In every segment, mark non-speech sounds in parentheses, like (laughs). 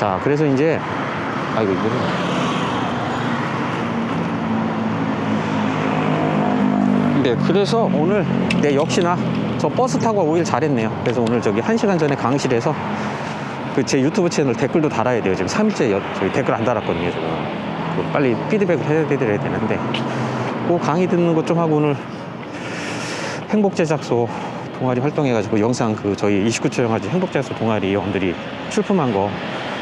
자, 그래서 이제, 아이고, 이거는. 네, 그래서 오늘, 네, 역시나 저 버스 타고 오길 잘했네요. 그래서 오늘 저기 한 시간 전에 강실에서 그 제 유튜브 채널 댓글도 달아야 돼요. 지금 3일째 여, 저기 댓글 안 달았거든요, 지금. 그 빨리 피드백을 해드려야 되는데. 그 강의 듣는 것 좀 하고 오늘 행복 제작소 동아리 활동해가지고 영상 그 저희 29초 영화제 행복 제작소 동아리 원들이 출품한 거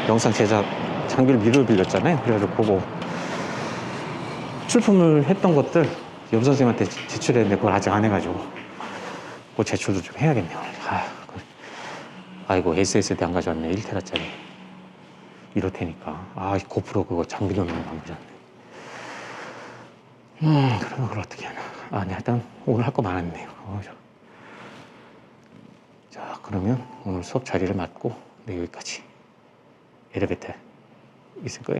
영상 제작 장비를 미루어 빌렸잖아요. 그래가지고 그거 출품을 했던 것들 염 선생님한테 제- 제출했는데 그걸 아직 안 해가지고 그 제출도 좀 해야겠네요. 아, 그- 아이고 SSD 안 가져왔네 1테라짜리 이럴 테니까 아 고프로 그거 장비 넣는 거 안 가져왔네. 음 그러면 그걸 어떻게 하나? 아니 일단 오늘 할 거 많았네요. 어, 저. 자 그러면 오늘 수업 자리를 맡고 네 여기까지 엘리베이터 있을 거예요.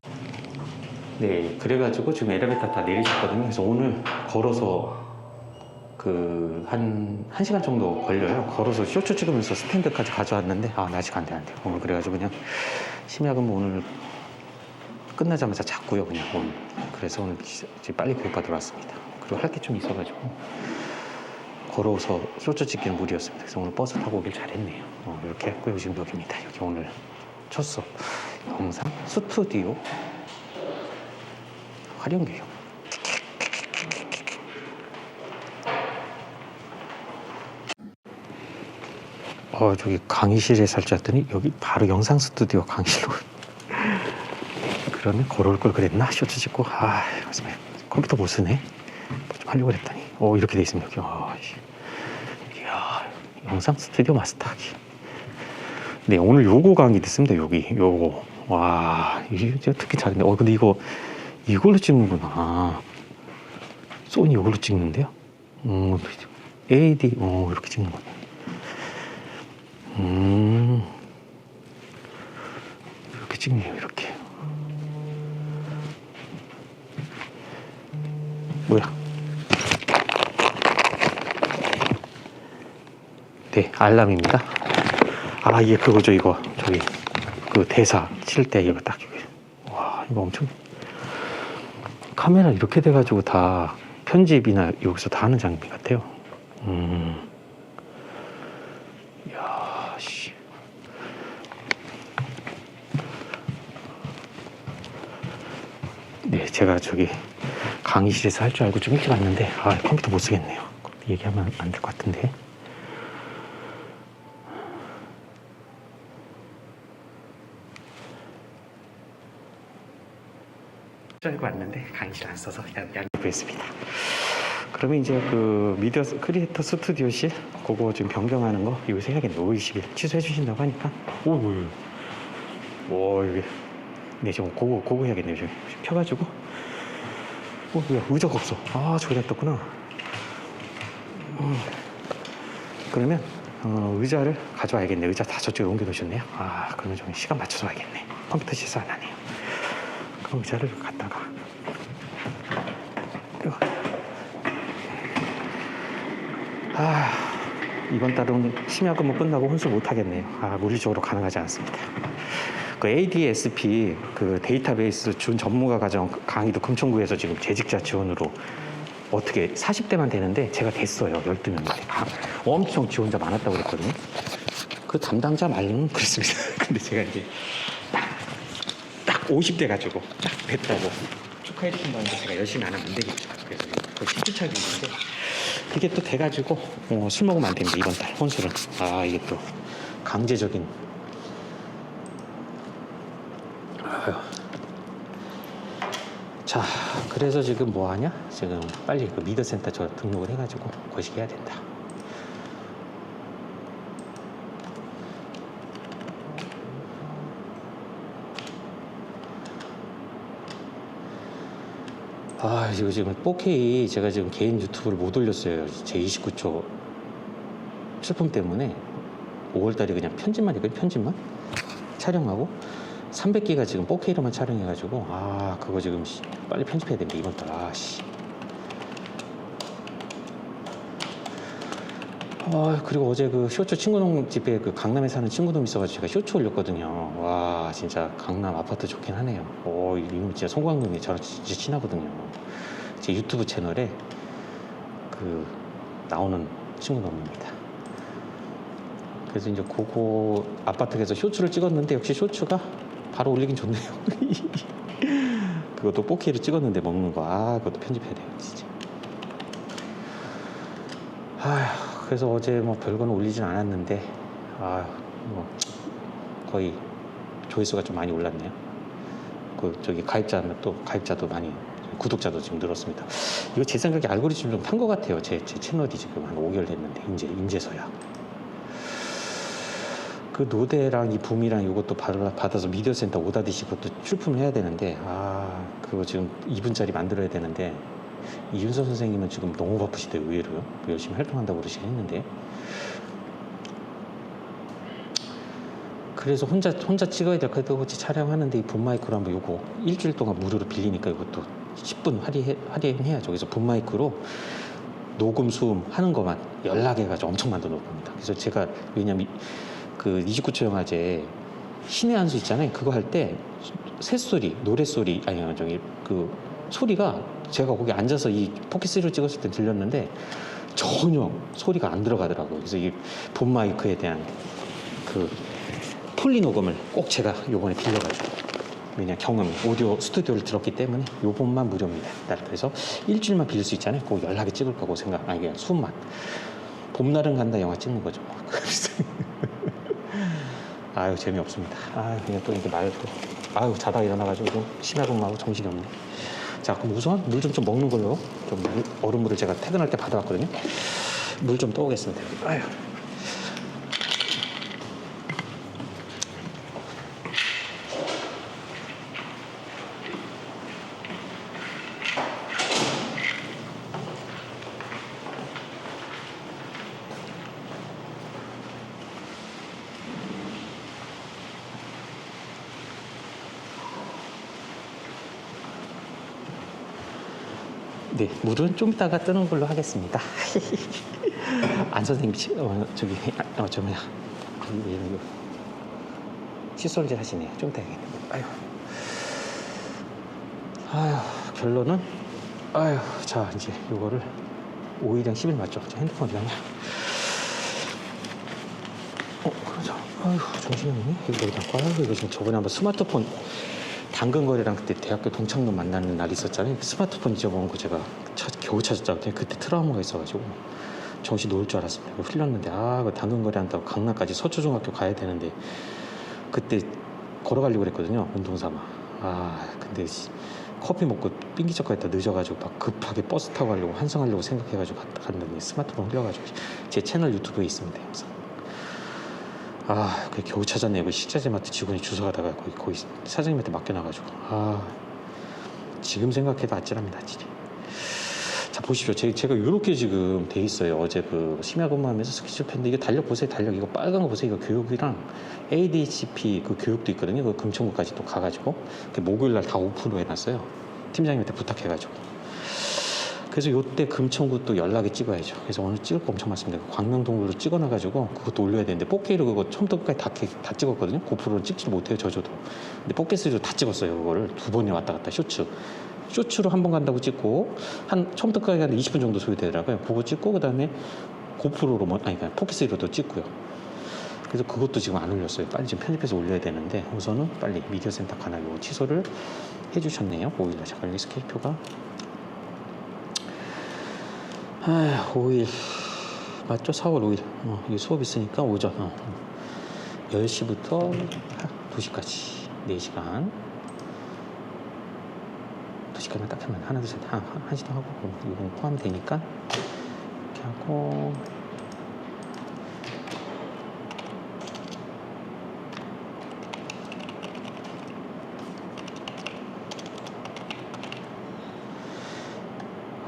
네, 그래가지고 지금 엘리베이터 다 내리셨거든요. 그래서 오늘 걸어서 그 한 한 시간 정도 걸려요. 걸어서 쇼츠 찍으면서 스탠드까지 가져왔는데 아, 나 아직 안 돼, 안 돼. 오늘 그래가지고 그냥 심야근 뭐 오늘 끝나자마자 잤고요, 그냥 오늘. 그래서 오늘 기- 지금 빨리 교육받으러 왔습니다. 그리고 할 게 좀 있어가지고 걸어서 쇼츠 찍기는 무리였습니다. 그래서 오늘 버스 타고 오길 잘했네요. 어, 이렇게 했고요. 지금 여기입니다. 여기 오늘 첫 수업 영상? 스튜디오? 활용 교육. 어 저기 강의실에 살짝 더니 여기 바로 영상 스튜디오 강의실로. (laughs) 그러면 걸어올 걸 그랬나? 쇼츠 찍고? 아 가슴에 컴퓨터 못 쓰네. 뭐좀 하려고 그랬더니. 어 이렇게 돼 있습니다. 여기 아, 씨. 이야 영상 스튜디오 마스터하기. 네 오늘 요거 강의 듣습니다. 여기 요거 와 이게 특히 잘했네 어 근데 이거 이걸로 찍는구나. 소니 이걸로 찍는데요? 음 AD 어 이렇게 찍는 거네. 음. 이렇게 찍네요 이렇게. 뭐야? 네 알람입니다. 아 이게 그거죠 이거. 저기 그 대사 칠 때 이거 딱 와 이거 엄청 카메라 이렇게 돼가지고 다 편집이나 여기서 다 하는 장비 같아요 음. 네, 제가 저기 강의실에서 할 줄 알고 좀 일찍 왔는데 아 컴퓨터 못 쓰겠네요. 얘기하면 안 될 것 같은데. 알고 왔는데 강의실 안 써서 양보했습니다. 그러면 이제 그 미디어 스- 크리에이터 스튜디오실 그거 좀 변경하는 거 요새 해야겠네. 5월 20일 취소해 주신다고 하니까 오, 오, 오 여기 네 지금 그거 그거 해야겠네요. 지금 펴가지고 어 뭐야 의자가 없어. 아 저기다 떴구나. 음, 그러면 어, 의자를 가져와야겠네. 의자 다 저쪽에 옮겨 놓으셨네요. 아 그러면 좀 시간 맞춰서 와야겠네. 컴퓨터 실수 안 하네요. 의자를 갖다가 이거. 아 이번 달은 심야 근무 끝나고 혼술 못 하겠네요. 아 물리적으로 가능하지 않습니다. 그 ADSP 그 데이터베이스 준 전문가 과정 강의도 금천구에서 지금 재직자 지원으로 어떻게 40대만 되는데 제가 됐어요 12명인데 엄청 지원자 많았다고 그랬거든요. 그 담당자 말로는 그랬습니다. (laughs) 근데 제가 이제 딱 50대 가지고 딱 됐다고. 축하해 주신다는데 제가 열심히 안 하면 안 되겠죠. 그래서 그 시주차기 있는데 그게 또 돼가지고 어, 술 먹으면 안 됩니다 이번 달. 혼술은. 아 이게 또 강제적인. 자 그래서 지금 뭐 하냐? 지금 빨리 그 미드센터 저 등록을 해가지고 거시기 해야 된다 아 이거 지금 4K 제가 지금 개인 유튜브를 못 올렸어요. 제 29초 출품 때문에 5월달에 그냥 편집만 이거 편집만? 촬영하고 300기가 지금 4K로만 촬영해가지고 아 그거 지금 씨, 빨리 편집해야 되는데 이번 달. 아씨 아, 그리고 어제 그 쇼츠 친구놈 집에 그 강남에 사는 친구놈 있어가지고 제가 쇼츠 올렸거든요. 와, 진짜 강남 아파트 좋긴 하네요. 오, 이놈 진짜 송광금이 저랑 진짜 친하거든요. 제 유튜브 채널에 그 나오는 친구놈입니다. 그래서 이제 그거 아파트에서 쇼츠를 찍었는데 역시 쇼츠가 바로 올리긴 좋네요. (laughs) 그것도 4K로 찍었는데 먹는 거. 아, 그것도 편집해야 돼요, 진짜. 아휴, 그래서 어제 뭐 별거는 올리진 않았는데, 아휴, 뭐, 거의 조회수가 좀 많이 올랐네요. 그, 저기 가입자는 또, 가입자도 많이, 구독자도 지금 늘었습니다. 이거 제 생각에 알고리즘 좀 탄 것 같아요. 제, 제 채널이 지금 한 5개월 됐는데, 이제, 인제서야. 그 노대랑 이 붐이랑 이것도 받아- 받아서 미디어 센터 오다디시 그것도 출품을 해야 되는데 아 그거 지금 2분짜리 만들어야 되는데 이윤서 선생님은 지금 너무 바쁘시대 의외로요. 열심히 활동한다고 그러시긴 했는데. 그래서 혼자 혼자 찍어야 될 것도 같이 촬영하는데 이 붐 마이크로 한번 요거 일주일 동안 무료로 빌리니까 이것도 10분 할인 할인해야죠. 그래서 붐 마이크로 녹음 수음 하는 것만 연락해가지고 엄청 만들어 놓을 겁니다. 그래서 제가 왜냐면 이- 그 29초 영화제 신의 한수 있잖아요. 그거 할 때 새소리, 노래소리, 아니, 그 소리가 제가 거기 앉아서 이 포켓3로 찍었을 때 들렸는데 전혀 소리가 안 들어가더라고요. 그래서 이 본 마이크에 대한 그 폴리 녹음을 꼭 제가 요번에 빌려가지고 왜냐 경험 오디오 스튜디오를 들었기 때문에 요번만 무료입니다. 그래서 일주일만 빌릴 수 있잖아요. 그거 연락에 찍을 거고 생각 아니 그냥 수만 봄날은 간다 영화 찍는 거죠. (laughs) 아유 재미없습니다. 아유 그냥 또 이렇게 말도 아유 자다 일어나가지고 좀 심야근무하고 정신이 없네. 자 그럼 우선 물 좀 좀 먹는 걸로 좀 물- 얼음물을 제가 퇴근할 때 받아왔거든요. 물 좀 떠오겠습니다. 아유. 네, 물은 좀 이따가 뜨는 걸로 하겠습니다. (laughs) 안 선생님, 치- 어, 저기, 아, 어, 저 뭐야. 이- 이- 이거. 칫솔질 하시네요. 좀 이따 해야겠네. 아유. 아유, 결론은, 아유, 자, 이제 이거를 5일이랑 10일 맞죠? 저 핸드폰 어디? 어, 그러자. 아유, 정신이 없네. 이거 어디다? 아유, 이거 지금 저번에 한번 스마트폰 당근거래랑 그때 대학교 동창도 만나는 날 있었잖아요. 그 스마트폰 잊어먹은 거 제가 찾- 겨우 찾았잖아요. 그때 트라우마가 있어가지고 정신 놓을 줄 알았습니다. 흘렸는데 아, 그 당근거래 한다고 강남까지 서초중학교 가야 되는데 그때 걸어가려고 그랬거든요. 운동 삼아. 아, 근데 씨, 커피 먹고 삥기적거 했다 늦어가지고 막 급하게 버스 타고 가려고 환승하려고 생각해가지고 갔- 갔는데 스마트폰 흘려가지고 제 채널 유튜브에 있습니다. 영상. 아, 그 겨우 찾았네요. 그 식자재마트 직원이 주워 가다가 거기, 거기 사장님한테 맡겨놔가지고. 아, 지금 생각해도 아찔합니다, 아찔해. 자, 보십시오. 제, 제가 이렇게 지금 돼 있어요. 어제 그 심야 근무하면서 스케줄 펜데 이거 달력 보세요, 달력. 이거 빨간 거 보세요. 이거 교육이랑 ADHP 그 교육도 있거든요. 그 금천구까지 또 가가지고. 그 목요일 날 다 오픈로 해놨어요. 팀장님한테 부탁해가지고. 그래서 요때 금천구 또 연락이 찍어야죠. 그래서 오늘 찍을 거 엄청 많습니다. 그 광명동굴로 찍어놔가지고 그것도 올려야 되는데 4K로 그거 처음부터 끝까지 다, 게- 다 찍었거든요. 고프로는 찍지 못해요, 저저도. 근데 4K3로 다 찍었어요, 그거를. 두 번에 왔다 갔다 쇼츠. 쇼츠로 한 번 간다고 찍고 한 처음부터 끝까지 가는데 20분 정도 소요되더라고요. 그거 찍고 그다음에 고프로로 뭐 아니 그냥 4K3로도 찍고요. 그래서 그것도 지금 안 올렸어요. 빨리 지금 편집해서 올려야 되는데 우선은 빨리 미디어 센터 가나 요 취소를 해주셨네요. 5일날 잠깐 스케줄표가 아, 5일 맞죠? 4월 5일. 어, 이 수업 있으니까 오전 어. 10시부터 2시까지 4시간. 2시간만 딱 하면 하나 둘셋 한, 한 시도 하고 이건 포함되니까 이렇게 하고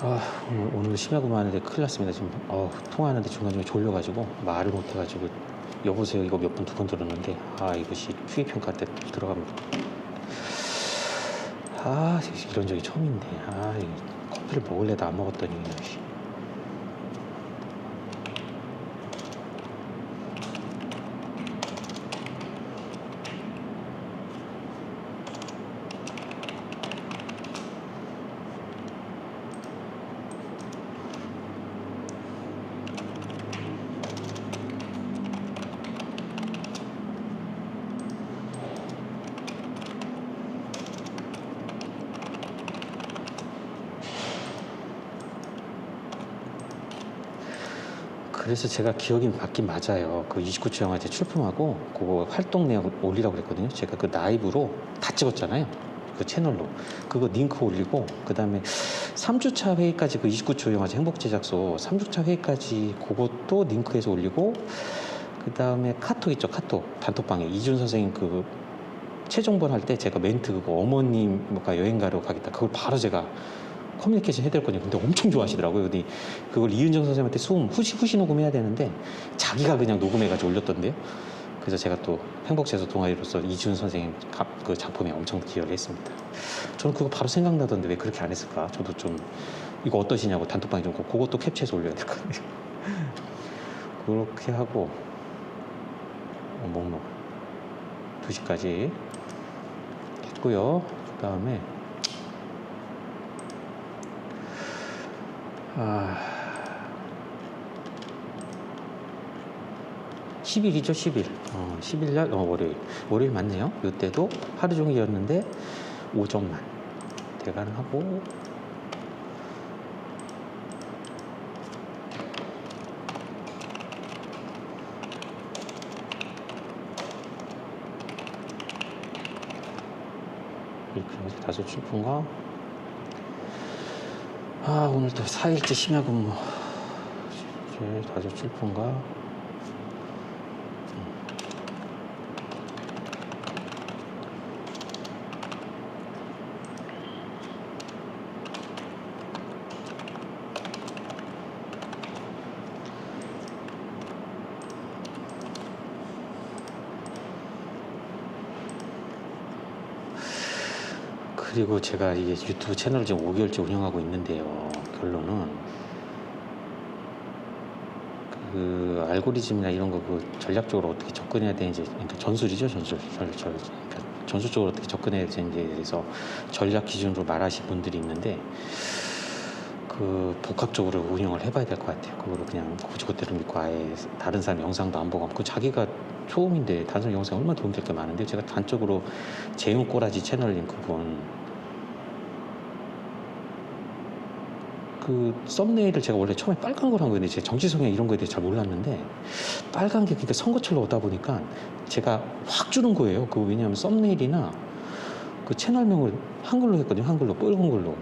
아, 오늘, 오늘 심야 근무하는데 큰일 났습니다. 지금 어, 통화하는데 중간중간에 졸려가지고 말을 못해가지고 여보세요 이거 몇 번 두 번 들었는데 아 이것이 QA 평가 때 들어갑니다. 아 이런 적이 처음인데 아이 커피를 먹을래도 안 먹었더니 씨. 그래서 제가 기억이 맞긴 맞아요. 그 29초 영화 제 출품하고 그거 활동 내역 올리라고 그랬거든요. 제가 그 라이브로 다 찍었잖아요. 그 채널로. 그거 링크 올리고 그 다음에 3주차 회의까지 그 29초 영화제 행복 제작소 3주차 회의까지 그것도 링크해서 올리고 그 다음에 카톡 있죠. 카톡. 단톡방에 이준 선생님 그 최종본 할 때 제가 멘트 그거 어머님 뭐가 여행 가러 가겠다. 그걸 바로 제가 커뮤니케이션 해드렸거든요. 근데 엄청 좋아하시더라고요. 근데 그걸 이은정 선생님한테 수음, 후시, 후시 녹음해야 되는데 자기가 그냥 녹음해가지고 올렸던데요. 그래서 제가 또 행복제소 동아리로서 이준 선생님 가- 그 작품에 엄청 기여를 했습니다. 저는 그거 바로 생각나던데 왜 그렇게 안 했을까? 저도 좀 이거 어떠시냐고 단톡방에 좀 그것도 캡처해서 올려야 될 것 같아요. (laughs) 그렇게 하고 어, 목록 2시까지 했고요. 그 다음에 아 10일이죠 10일. 어, 10일 날 어, 월요일. 월요일 맞네요. 이때도 하루 종일이었는데 오전만. 대관하고. 이렇게 해서 다섯 출품과 아 오늘 또 4일째 심야 근무. 다섯 출품과 그리고 제가 이게 유튜브 채널을 지금 5개월째 운영하고 있는데요. 결론은 그 알고리즘이나 이런 거 그 전략적으로 어떻게 접근해야 되는지 그러니까 전술이죠 전술 전, 전, 그러니까 전술적으로 어떻게 접근해야 되는지에 대해서 전략 기준으로 말하신 분들이 있는데 그 복합적으로 운영을 해봐야 될 것 같아요. 그거를 그냥 고지고대로 믿고 아예 다른 사람 영상도 안 보고 그 자기가 다른 사람 영상 얼마나 도움될 게 많은데 제가 단적으로 재용 꼬라지 채널링 그분 그 썸네일을 제가 원래 처음에 빨간 걸 한 거였는데 제 정치 성향 이런 거에 대해 잘 몰랐는데 빨간 게 그러니까 선거철로 오다 보니까 제가 확 주는 거예요. 그 왜냐하면 썸네일이나 그 채널명을 한글로 했거든요. 한글로 빨간 걸로.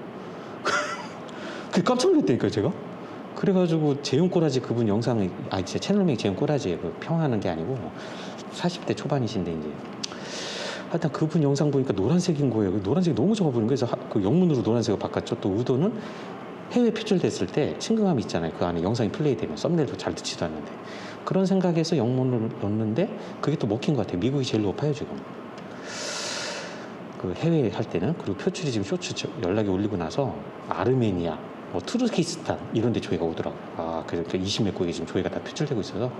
(laughs) 그 깜짝 놀랐다니까요, 제가. 그래가지고 재용 꼬라지 그분 영상을 아제 채널명이 재용 꼬라지예요. 그 평하는 게 아니고 40대 초반이신데 이제 하여튼 그분 영상 보니까 노란색인 거예요. 그 노란색이 너무 적어 보이는 거예요. 그래서 하- 그 영문으로 노란색을 바꿨죠. 또 의도는 해외 표출됐을 때 친근감이 있잖아요. 그 안에 영상이 플레이되면 썸네일도 잘 듣지도 않는데 그런 생각에서 영문을 넣는데 그게 또 먹힌 것 같아요. 미국이 제일 높아요 지금. 그 해외 할 때는 그리고 표출이 지금 쇼츠 저- 연락이 올리고 나서 아르메니아, 뭐 투르키스탄 이런 데 조회가 오더라고요. 아, 그래서 20몇 국에 지금 조회가 다 표출되고 있어서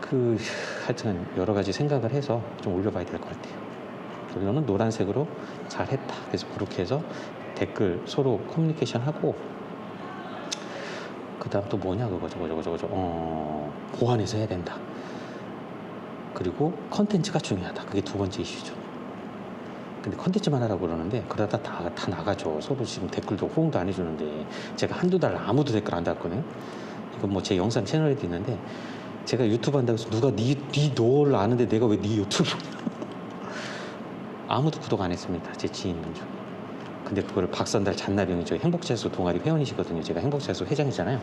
그 하여튼 여러 가지 생각을 해서 좀 올려봐야 될 것 같아요. 결론은 노란색으로 잘했다. 그래서 그렇게 해서 댓글 서로 커뮤니케이션 하고 그 다음 또 뭐냐 그거 저거 저거 저거 저거 어, 보완해서 해야 된다. 그리고 컨텐츠가 중요하다. 그게 두 번째 이슈죠. 근데 컨텐츠만 하라고 그러는데 그러다 다, 다 나가죠. 서로 지금 댓글도 호응도 안 해주는데 제가 한두 달 아무도 댓글 안 달거든요. 이건 뭐 제 영상 채널에도 있는데 제가 유튜브 한다고 해서 누가 니, 니 너를 아는데 내가 왜 니 유튜브 아무도 구독 안 했습니다. 제 지인분 중에. 근데 그거를 박선달 잔나병이 저희 행복자소 동아리 회원이시거든요. 제가 행복자소 회장이잖아요.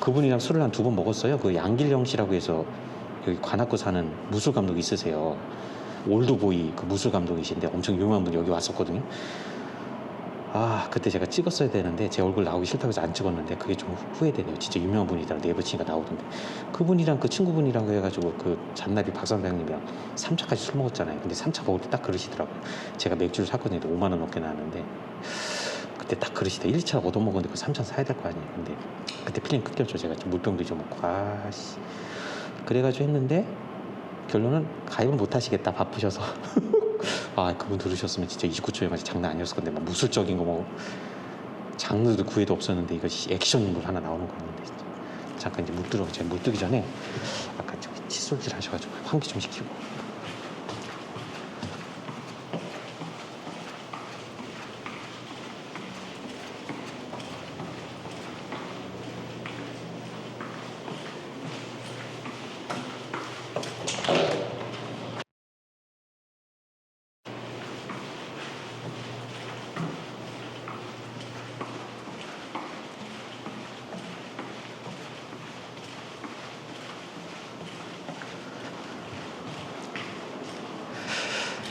그분이랑 술을 한 두 번 먹었어요. 그 양길영 씨라고 해서 여기 관악구 사는 무술 감독 있으세요. 올드보이 그 무술 감독이신데 엄청 유명한 분이 여기 왔었거든요. 아 그때 제가 찍었어야 되는데 제 얼굴 나오기 싫다고 해서 안 찍었는데 그게 좀 후회되네요. 진짜 유명한 분이더라 네이버치니까 나오던데 그분이랑 그 친구분이랑 해가지고 그 잔나비 박선장님이랑 3차까지 술 먹었잖아요. 근데 3차 먹을 때 딱 그러시더라고요. 제가 맥주를 샀거든요. 5만 원 넘게 나왔는데 그때 딱 그러시대. 1차 얻어먹었는데 그 3차 사야 될 거 아니에요. 근데 그때 필링 끊겼죠. 제가 좀 물병도 잊어먹고 아씨 그래가지고 했는데 결론은 가입을 못 하시겠다 바쁘셔서 (laughs) 아 그분 들으셨으면 진짜 29초에 맞이 장난 아니었을 건데 막 무술적인 거 뭐 장르도 구애도 없었는데 이것이 액션물 하나 나오는 거였는데 진짜. 잠깐 이제 물 들어 제가 물 뜨기 전에 아까 저기 칫솔질 하셔가지고 환기 좀 시키고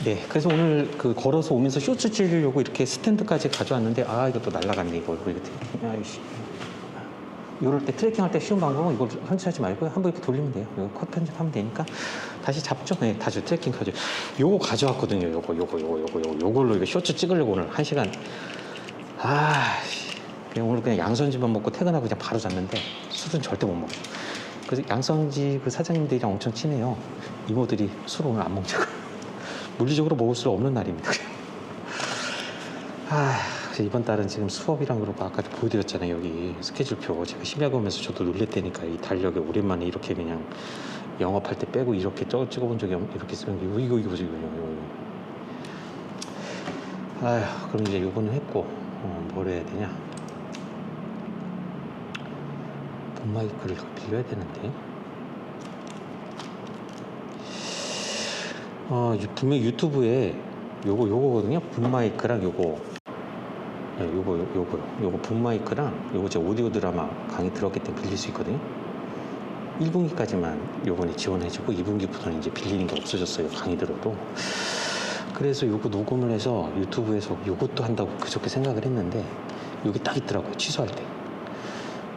네, 그래서 오늘 그 걸어서 오면서 쇼츠 찌려고 이렇게 스탠드까지 가져왔는데 아 이것도 날라갔네 이거 이거 아이씨. 이럴 때 트래킹 할 때 쉬운 방법은 이걸 편집하지 말고 한번 이렇게 돌리면 돼요. 이거 컷 편집하면 되니까 다시 잡죠. 네, 다시 트래킹 가져. 요거 가져왔거든요. 요거 요거 요거 요거 요거 요걸로 이거 쇼츠 찍으려고 오늘 한 시간. 아, 씨. 그냥 오늘 그냥 양선지만 먹고 퇴근하고 그냥 바로 잤는데 술은 절대 못 먹어요. 그래서 양성지 그 사장님들이랑 엄청 친해요. 이모들이 술 오늘 안 먹자고. 물리적으로 먹을 수 없는 날입니다. 아, 이번 달은 지금 수업이랑 그러고 아까 보여드렸잖아요. 여기 스케줄표. 제가 심야고 오면서 저도 놀랬다니까 이 달력에 오랜만에 이렇게 그냥 영업할 때 빼고 이렇게 쪄, 찍어본 적이 없, 이렇게 쓰는 게 이거, 이거, 보세요. 이거, 이거. 아휴, 그럼 이제 요거는 했고, 어, 뭘 해야 되냐. 본 마이크를 빌려야 되는데. 어, 유- 분명 유튜브에 요거 요거거든요. 붐 마이크랑 요거 네, 요거. 요거 붐 마이크랑 요거 제 오디오 드라마 강의 들었기 때문에 빌릴 수 있거든요. 1분기까지만 요번에 지원해주고 2분기부터는 이제 빌리는 게 없어졌어요. 강의 들어도. 그래서 요거 녹음을 해서 유튜브에서 요것도 한다고 그저께 생각을 했는데 요게 딱 있더라고요. 취소할 때.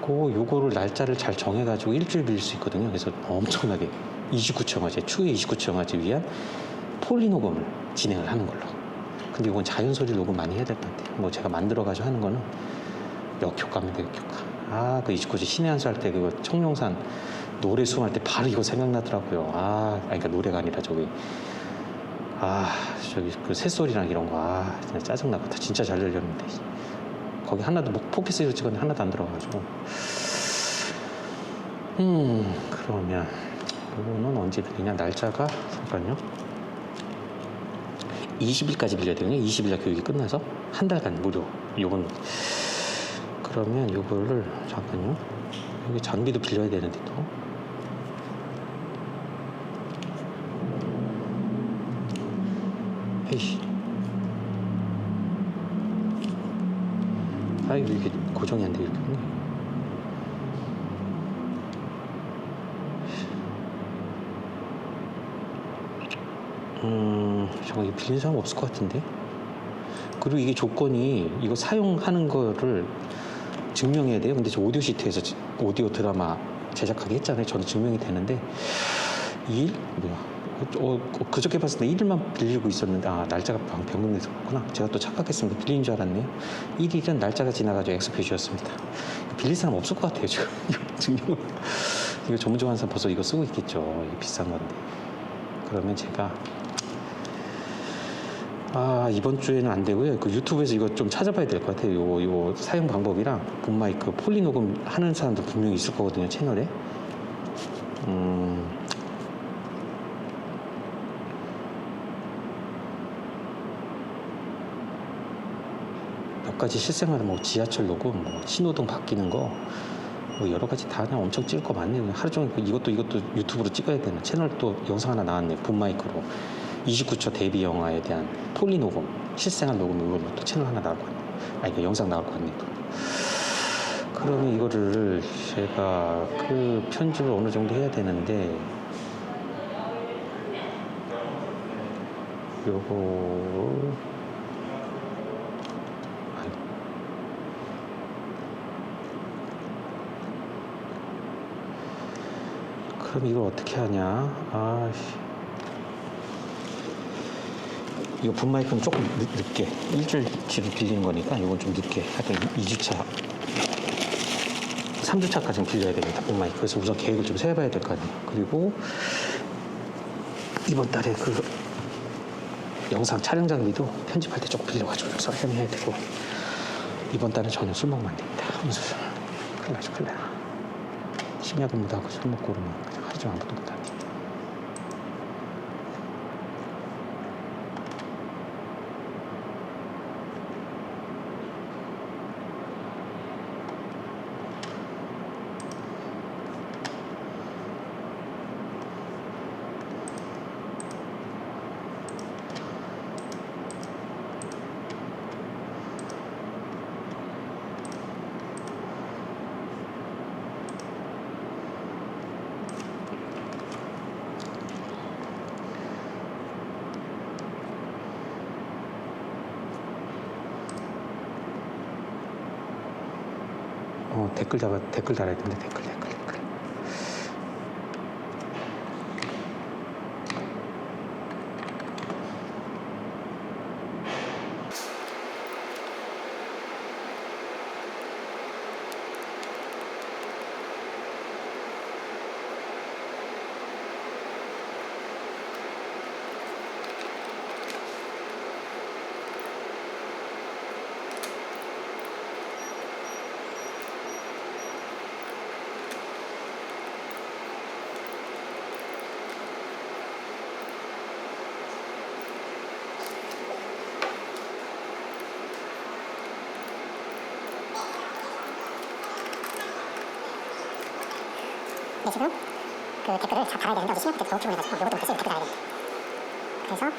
그 요거를 날짜를 잘 정해가지고 일주일 빌릴 수 있거든요. 그래서 엄청나게 29초 영화제, 추후에 29초 영화제 위한 폴리 녹음을 진행을 하는 걸로. 근데 이건 자연 소리 녹음 많이 해야 될 것 같아요. 뭐 제가 만들어가지고 하는 거는 역효과입니다, 역효과. 아, 그 29주 신의 한수 할 때 그거 청룡산 노래 수험할 때 바로 이거 생각나더라고요. 아, 그러니까 노래가 아니라 저기 아, 저기 그 새소리랑 이런 거, 아, 진짜 짜증나고 다 진짜 잘 들렸는데. 거기 하나도 뭐 포켓스로 찍었는데 하나도 안 들어가가지고. 음, 그러면 이거는 언제 빌리냐? 날짜가 잠깐요. 20일까지 빌려야 되거든요. 20일 날 교육이 끝나서 한 달간 무료. 요건 그러면 요거를 잠깐요. 여기 장비도 빌려야 되는데 또. 에이씨. 아 이거 이게 고정이 안돼 이렇게. 음, 저거 이거 빌린 사람 없을 것 같은데. 그리고 이게 조건이 이거 사용하는 거를 증명해야 돼요. 근데 저 오디오 시트에서 지- 오디오 드라마 제작하게 했잖아요. 저는 증명이 되는데 일 뭐야? 어, 어, 그저께 봤을 때 1일만 빌리고 있었는데 아 날짜가 방- 변경돼서 그렇구나. 제가 또 착각했습니다. 빌린 줄 알았네요. 1일은 날짜가 지나가지고 엑스 표시였습니다. 빌릴 사람 없을 것 같아요. 지금 (laughs) 이거 증명 이거 전문적인 사람 벌써 이거 쓰고 있겠죠. 이게 비싼 건데. 그러면 제가 아 이번 주에는 안 되고요. 그 유튜브에서 이거 좀 찾아봐야 될 것 같아요. 요, 요 사용 방법이랑 본 마이크 폴리 녹음 하는 사람도 분명히 있을 거거든요. 채널에. 음. 몇 가지 실생활 뭐 지하철 녹음, 뭐 신호등 바뀌는 거. 뭐 여러 가지 다 그냥 엄청 찍을 거 많네요. 하루 종일 그 이것도 이것도 유튜브로 찍어야 되는 채널 또 영상 하나 나왔네 요. 본 마이크로 29초 데뷔 영화에 대한 폴리 녹음, 실생활 녹음 이걸로 또 채널 하나 나올 것 같네요. 아니 그 영상 나올 것 같네요. 또. 그러면 이거를 제가 그 편집을 어느 정도 해야 되는데 요거. 그럼 이걸 어떻게 하냐? 아씨. 이거 분 마이크는 조금 늦, 늦게 일주일 뒤로 빌리는 거니까 이건 좀 늦게 하여튼 2주차. 3주차까지는 빌려야 됩니다 분 마이크. 그래서 우선 계획을 좀 세봐야 될 거 아니에요. 그리고 이번 달에 그 영상 촬영 장비도 편집할 때 조금 빌려가지고 설명해야 되고 이번 달은 전혀 술 먹으면 안 됩니다. 큰일 나죠 큰일 나 심야 근무도 하고 술 먹고 그러면 하루 종일 아무것도 못하 댓글 달아야 되는데 댓글 댓글 그 댓글을 다 달아야 되는데 어제 심야 때 더욱 피곤해가지고 이것도 못해서 댓글 달아야 됩니다. 그래서.